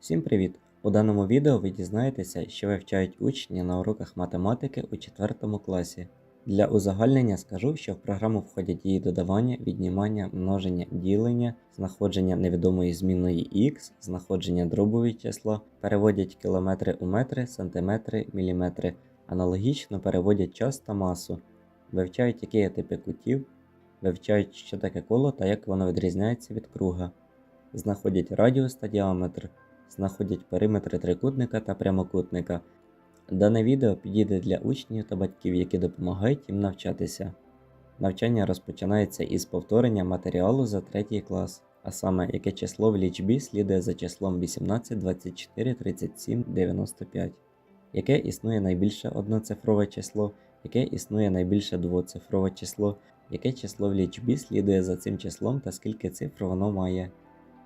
Всім привіт! У даному відео ви дізнаєтеся, що вивчають учні на уроках математики у 4 класі. Для узагальнення скажу, що в програму входять її додавання, віднімання, множення, ділення, знаходження невідомої змінної х, знаходження дробові числа, переводять кілометри у метри, сантиметри, міліметри, аналогічно переводять час та масу, вивчають, які є типи кутів, вивчають, що таке коло та як воно відрізняється від круга, знаходять радіус та діаметр знаходять периметри трикутника та прямокутника. Дане відео підійде для учнів та батьків, які допомагають їм навчатися. Навчання розпочинається із повторення матеріалу за третій клас, а саме яке число в лічбі слідує за числом 18, 24, 37, 95, яке існує найбільше одноцифрове число, яке існує найбільше двоцифрове число, яке число в лічбі слідує за цим числом та скільки цифр воно має.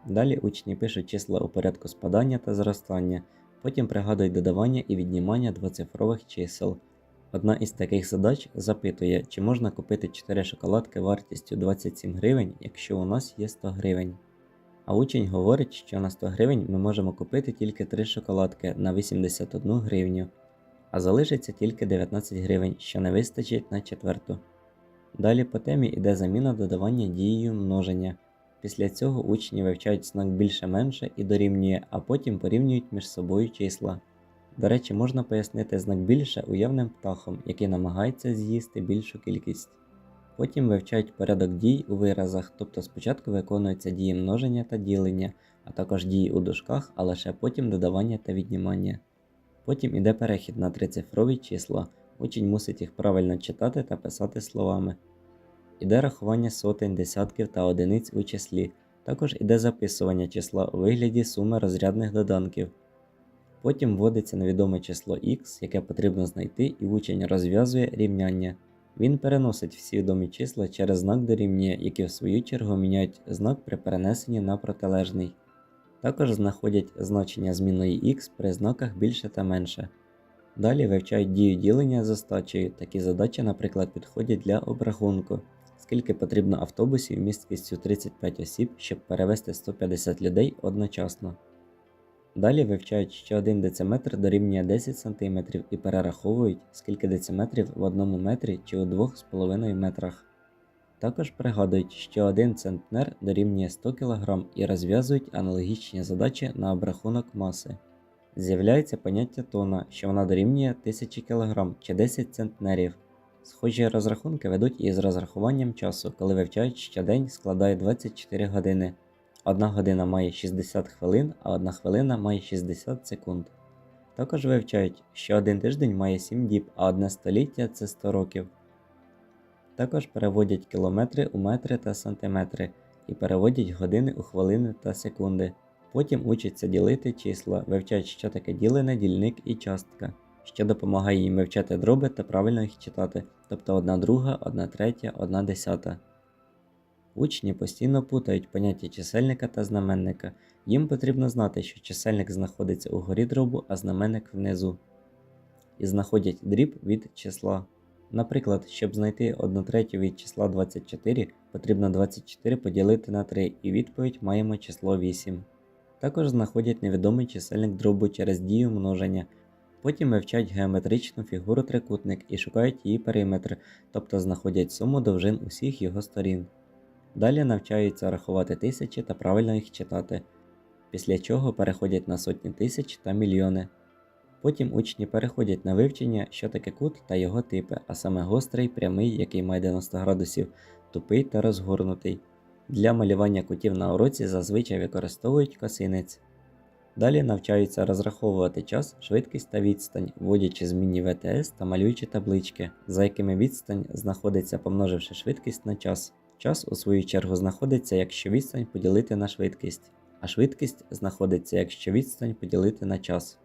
Далі учні пишуть числа у порядку спадання та зростання, потім пригадують додавання і віднімання двоцифрових чисел. Одна із таких задач запитує, чи можна купити 4 шоколадки вартістю 27 гривень, якщо у нас є 100 гривень. А учень говорить, що на 100 гривень ми можемо купити тільки 3 шоколадки на 81 гривню, а залишиться тільки 19 гривень, що не вистачить на четверту. Далі по темі йде заміна додавання дією множення. Після цього учні вивчають знак більше-менше і дорівнює, а потім порівнюють між собою числа. До речі, можна пояснити знак більше уявним птахом, який намагається з'їсти більшу кількість. Потім вивчають порядок дій у виразах, тобто спочатку виконуються дії множення та ділення, а також дії у дужках, а лише потім додавання та віднімання. Потім іде перехід на трицифрові числа, учень мусить їх правильно читати та писати словами. Іде рахування сотень, десятків та одиниць у числі. Також іде записування числа у вигляді суми розрядних доданків. Потім вводиться невідоме число x, яке потрібно знайти, і учень розв'язує рівняння. Він переносить всі відомі числа через знак дорівнює, які в свою чергу міняють знак при перенесенні на протилежний. Також знаходять значення змінної x при знаках більше та менше. Далі вивчають дію ділення з остачею. Такі задачі, наприклад, підходять для обрахунку скільки потрібно автобусів місткістю 35 осіб, щоб перевезти 150 людей одночасно. Далі вивчають, що 1 дециметр дорівнює 10 см і перераховують, скільки дециметрів в одному метрі чи у 2,5 метрах. Також пригадують, що 1 центнер дорівнює 100 кг і розв'язують аналогічні задачі на обрахунок маси. З'являється поняття тона, що вона дорівнює 1000 кг чи 10 центнерів. Схожі розрахунки ведуть із розрахуванням часу, коли вивчають, що день складає 24 години. Одна година має 60 хвилин, а одна хвилина має 60 секунд. Також вивчають, що один тиждень має 7 діб, а одне століття це 100 років. Також переводять кілометри у метри та сантиметри і переводять години у хвилини та секунди. Потім учаться ділити числа, вивчають, що таке ділене, дільник і частка що допомагає їм вивчати дроби та правильно їх читати, тобто 1 друга, 1 третя, 1 десята. Учні постійно путають поняття чисельника та знаменника. Їм потрібно знати, що чисельник знаходиться угорі дробу, а знаменник внизу. І знаходять дріб від числа. Наприклад, щоб знайти 1 третю від числа 24, потрібно 24 поділити на 3 і відповідь маємо число 8. Також знаходять невідомий чисельник дробу через дію множення, Потім вивчають геометричну фігуру трикутник і шукають її периметр, тобто знаходять суму довжин усіх його сторін. Далі навчаються рахувати тисячі та правильно їх читати, після чого переходять на сотні тисяч та мільйони. Потім учні переходять на вивчення, що таке кут та його типи, а саме гострий, прямий, який має 90 градусів, тупий та розгорнутий. Для малювання кутів на уроці зазвичай використовують косинець. Далі навчаються розраховувати час, швидкість та відстань, вводячи змінні ВТС та малюючи таблички, за якими відстань знаходиться, помноживши швидкість на час. Час, у свою чергу, знаходиться, якщо відстань поділити на швидкість, а швидкість знаходиться, якщо відстань поділити на час.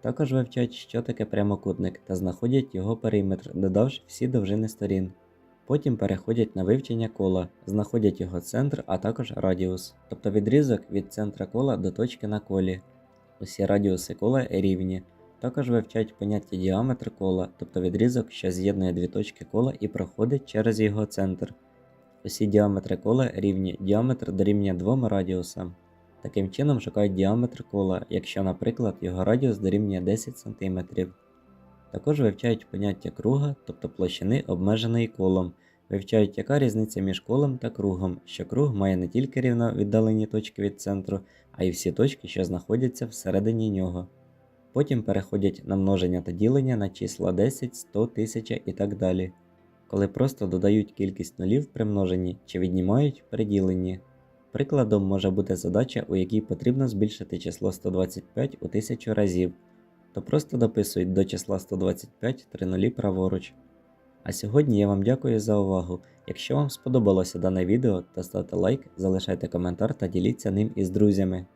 Також вивчають, що таке прямокутник та знаходять його периметр, додавши всі довжини сторін. Потім переходять на вивчення кола, знаходять його центр, а також радіус, тобто відрізок від центра кола до точки на колі. Усі радіуси кола рівні. Також вивчають поняття діаметр кола, тобто відрізок, що з'єднує дві точки кола і проходить через його центр. Усі діаметри кола рівні, діаметр дорівнює двом радіусам. Таким чином шукають діаметр кола, якщо, наприклад, його радіус дорівнює 10 см. Також вивчають поняття круга, тобто площини обмеженої колом. Вивчають, яка різниця між колом та кругом, що круг має не тільки рівно віддалені точки від центру, а й всі точки, що знаходяться всередині нього. Потім переходять на множення та ділення на числа 10, 100, 1000 і так далі, коли просто додають кількість нулів при множенні чи віднімають при діленні. Прикладом може бути задача, у якій потрібно збільшити число 125 у 1000 разів, то просто дописують до числа 125 три нулі праворуч. А сьогодні я вам дякую за увагу. Якщо вам сподобалося дане відео, то ставте лайк, залишайте коментар та діліться ним із друзями.